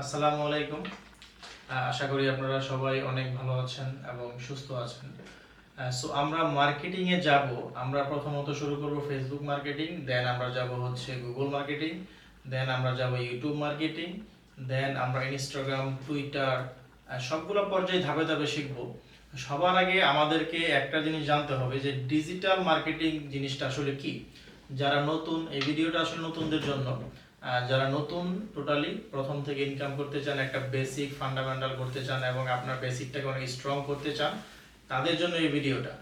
আসসালামু আলাইকুম। আশা করি আপনারা সবাই অনেক ভালো আছেন এবং সুস্থ আছেন। সো আমরা মার্কেটিং এ যাব। আমরা প্রথমত শুরু করব ফেসবুক মার্কেটিং দেন আমরা যাব হচ্ছে গুগল মার্কেটিং দেন আমরা যাব ইউটিউব মার্কেটিং দেন আমরা ইনস্টাগ্রাম টুইটার সবগুলো পর্যায়ে ধাপে ধাপে শিখব। সবার আগে আমাদেরকে একটা জিনিস জানতে হবে যে ডিজিটাল মার্কেটিং জিনিসটা আসলে কি? যারা নতুন, এই ভিডিওটা আসলে নতুনদের জন্য যারা নতুন টোটালি প্রথম থেকে ইনকাম করতে চান, একটা বেসিক ফান্ডামেন্টাল করতে চান এবং আপনার বেসিকটাকে অনেক স্ট্রং করতে চান, তাদের জন্য এই ভিডিওটা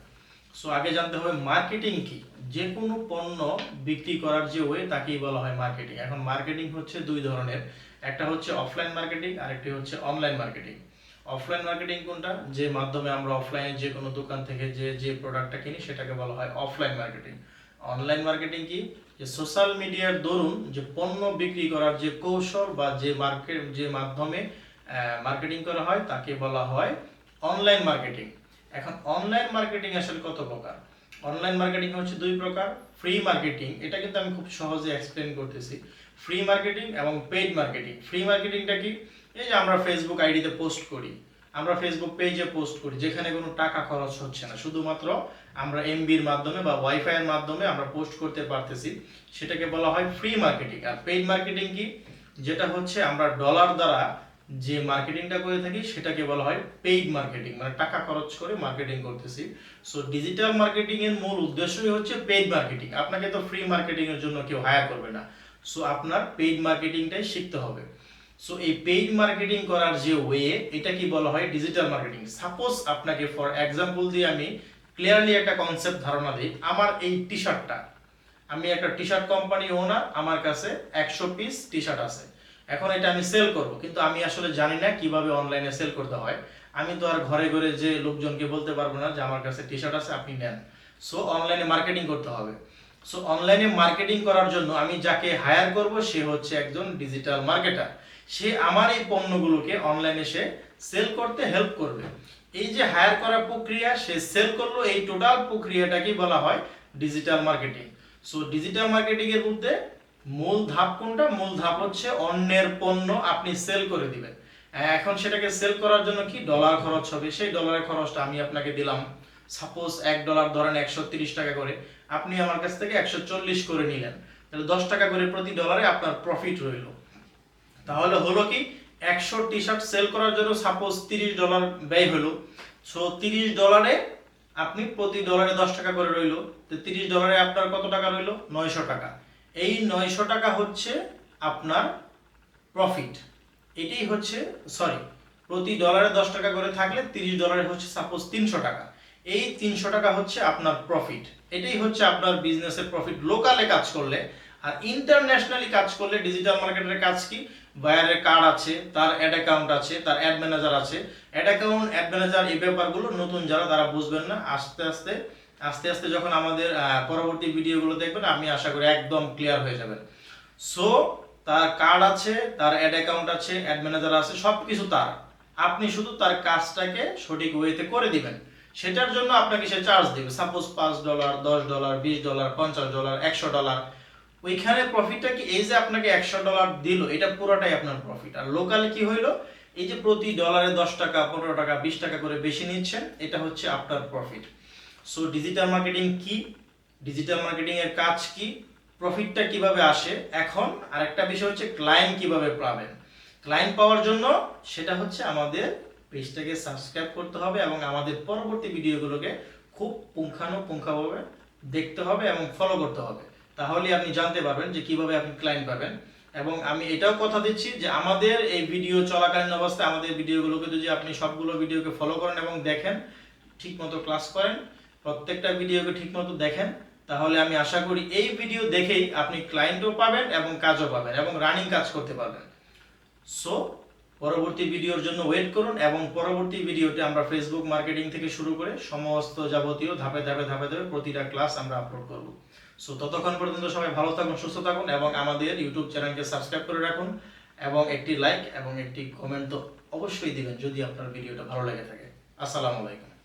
সো আগে জানতে হবে মার্কেটিং কি? যে কোনো পণ্য বিক্রি করার যে ওয়ে তাকেই বলা হয় মার্কেটিং এখন মার্কেটিং হচ্ছে দুই ধরনের। একটা হচ্ছে অফলাইন মার্কেটিং আরেকটি হচ্ছে অনলাইন মার্কেটিং অফলাইন মার্কেটিং কোনটা? যে মাধ্যমে আমরা অফলাইনে যে কোনো দোকান থেকে যে যে প্রোডাক্টটা কিনি, সেটাকে বলা হয় অফলাইন মার্কেটিং অনলাইন মার্কেটিং কি? যে সোশ্যাল মিডিয়ার দরুন যে পণ্য বিক্রি করার যে কৌশল বা যে মার্কেট যে মাধ্যমে মার্কেটিং করা হয়, তাকে বলা হয় অনলাইন মার্কেটিং এখন অনলাইন মার্কেটিং আসলে কত প্রকার? অনলাইন মার্কেটিং হচ্ছে দুই প্রকার ফ্রি মার্কেটিং এটা কিন্তু আমি খুব সহজে এক্সপ্লেন করতেছি। ফ্রি মার্কেটিং এবং পেইড মার্কেটিং ফ্রি মার্কেটিংটা কি? এই যে আমরা ফেসবুক আইডিতে পোস্ট করি। আমরা ফেসবুক পেজে পোস্ট করি, যেখানে কোনো টাকা খরচ হচ্ছে না। শুধুমাত্র আমরা এমবির মাধ্যমে বা ওয়াইফাই এর মাধ্যমে আমরা পোস্ট করতে পারতেছি। সেটাকে বলা হয় ফ্রি মার্কেটিং আর পেইড মার্কেটিং কি? যেটা হচ্ছে আমরা ডলার দ্বারা যে মার্কেটিংটা করে থাকি, সেটাকে বলা হয় পেইড মার্কেটিং মানে টাকা খরচ করে মার্কেটিং করতেছি। সো ডিজিটাল মার্কেটিং এর মূল উদ্দেশ্যই হচ্ছে পেইড মার্কেটিং আপনাকে তো ফ্রি মার্কেটিং এর জন্য কেউ হায়ার করবে না। সো আপনার পেইড মার্কেটিংটাই শিখতে হবে। সো এই পেইড মার্কেটিং করার যে ওয়ে এটা কি বলা হয়? ডিজিটাল মার্কেটিং সাপোজ আপনাকে ফর এক্সাম্পল দিয়ে আমি ক্লিয়ারলি একটা কনসেপ্ট ধারণা দিই। আমার এই টি শার্টটা আমি একটা টি শার্ট কোম্পানি ওনার আমার কাছে একশো পিস টি শার্ট আছে। এখন এটা আমি সেল করব, কিন্তু আমি আসলে জানি না কীভাবে অনলাইনে সেল করতে হয়। আমি তো আর ঘরে ঘরে যে লোকজনকে বলতে পারব না যে আমার কাছে টি শার্ট আছে, আপনি নেন। সো অনলাইনে মার্কেটিং করতে হবে। সো অনলাইনে মার্কেটিং করার জন্য আমি যাকে হায়ার করব, সে হচ্ছে একজন ডিজিটাল মার্কেটার সে আমার এই পণ্যগুলোকে অনলাইনে সে সেল করতে হেল্প করবে। এই যে হায়ার করার প্রক্রিয়া, সে সেল করল, এই টোটাল প্রক্রিয়াটাকেই বলা হয় digital marketing so digital marketing এর মধ্যে মূল ধাপ কোনটা? মূল ধাপ হচ্ছে অন্যের পণ্য আপনি সেল করে দিবেন। এখন সেটাকে সেল করার জন্য কি? ডলার খরচ হবে। সেই ডলারের খরচটা আমি আপনাকে দিলাম। সাপোজ এক ডলার ধরেন একশো টাকা করে। আপনি আমার কাছ থেকে একশো চল্লিশ করে নিলেন। তাহলে দশ টাকা করে প্রতি ডলারে আপনার প্রফিট রইল। তাহলে হলো কি, একশো টি শার্ট সেল করার জন্য সাপোজ তিরিশ ডলার ব্যয় হলো। সো তিরিশ ডলারে আপনি প্রতি ডলারে দশ টাকা করে রইল। তো তিরিশ ডলারে আপনার কত টাকা রইল? নয়শো টাকা। এই নয়শো টাকা হচ্ছে আপনার প্রফিট এটাই হচ্ছে সরি প্রতি ডলারে দশ টাকা করে থাকলে তিরিশ ডলারে হচ্ছে সাপোজ তিনশো টাকা। এই তিনশো টাকা হচ্ছে আপনার প্রফিট এটাই হচ্ছে আপনার বিজনেসের প্রফিট লোকালে কাজ করলে আর ইন্টারন্যাশনালি কাজ করলে ডিজিটাল মার্কেটের কাজ কি? বায়ারের কার্ড আছে, তার অ্যাড অ্যাকাউন্ট আছে, তার অ্যাড ম্যানেজার আছে। অ্যাড অ্যাকাউন্ট অ্যাড ম্যানেজার এই ব্যাপারগুলো নতুন যারা, তারা বুঝবেন না। আস্তে আস্তে আস্তে আস্তে যখন আমাদের পরবর্তী ভিডিওগুলো দেখবেন, আমি আশা করি একদম ক্লিয়ার হয়ে যাবেন। সো তার কার্ড আছে, তার অ্যাড অ্যাকাউন্ট আছে অ্যাড ম্যানেজার আছে সব কিছু তার। আপনি শুধু তার কাজটাকে সঠিক ওয়েতে করে দিবেন। সেটার জন্য আপনাকে সে চার্জ দেবে। সাপোজ পাঁচ ডলার দশ ডলার বিশ ডলার পঞ্চাশ ডলার একশো ডলার ওইখানে প্রফিটটা কি? এই যে আপনাকে একশো ডলার দিল, এটা পুরোটাই আপনার প্রফিট আর লোকালে কি হইল? এই যে প্রতি ডলারে দশ টাকা, পনেরো টাকা, বিশ টাকা করে বেশি নিচ্ছেন, এটা হচ্ছে আপনার প্রফিট সো ডিজিটাল মার্কেটিং কি? ডিজিটাল মার্কেটিং এর কাজ কি? প্রফিটটা কীভাবে আসে? এখন আরেকটা বিষয় হচ্ছে ক্লায়েন্ট কীভাবে পাবেন? ক্লায়েন্ট পাওয়ার জন্য সেটা হচ্ছে আমাদের পেজটাকে সাবস্ক্রাইব করতে হবে এবং আমাদের পরবর্তী ভিডিওগুলোকে খুব পুঙ্খানুপুঙ্খাভাবে দেখতে হবে এবং ফলো করতে হবে। তাহলে আপনি জানতে পারবেন যে কীভাবে আপনি ক্লায়েন্ট পাবেন। এবং আমি এটাও কথা দিচ্ছি যে আমাদের এই ভিডিও চলাকালীন অবস্থায় আমাদের ভিডিওগুলোকে যদি আপনি সবগুলো ভিডিওকে ফলো করেন এবং দেখেন, ঠিকমতো ক্লাস করেন, প্রত্যেকটা ভিডিওকে ঠিকমতো দেখেন, তাহলে আমি আশা করি এই ভিডিও দেখেই আপনি ক্লায়েন্টও পাবেন এবং কাজও পাবেন এবং রানিং কাজ করতে পারবেন। সো পরবর্তী ভিডিওর জন্য ওয়েট করুন এবং পরবর্তী ভিডিওতে আমরা ফেসবুক মার্কেটিং থেকে শুরু করে সমস্ত যাবতীয় ধাপে ধাপে ধাপে ধাপে প্রতিটা ক্লাস আমরা আপলোড করব। সো ততক্ষণ পর্যন্ত সবাই ভালো থাকুন, সুস্থ থাকুন এবং আমাদের ইউটিউব চ্যানেলকে সাবস্ক্রাইব করে রাখুন এবং একটি লাইক এবং একটি কমেন্ট তো অবশ্যই দিবেন যদি আপনার ভিডিওটা ভালো লেগে থাকে। আসসালামু আলাইকুম।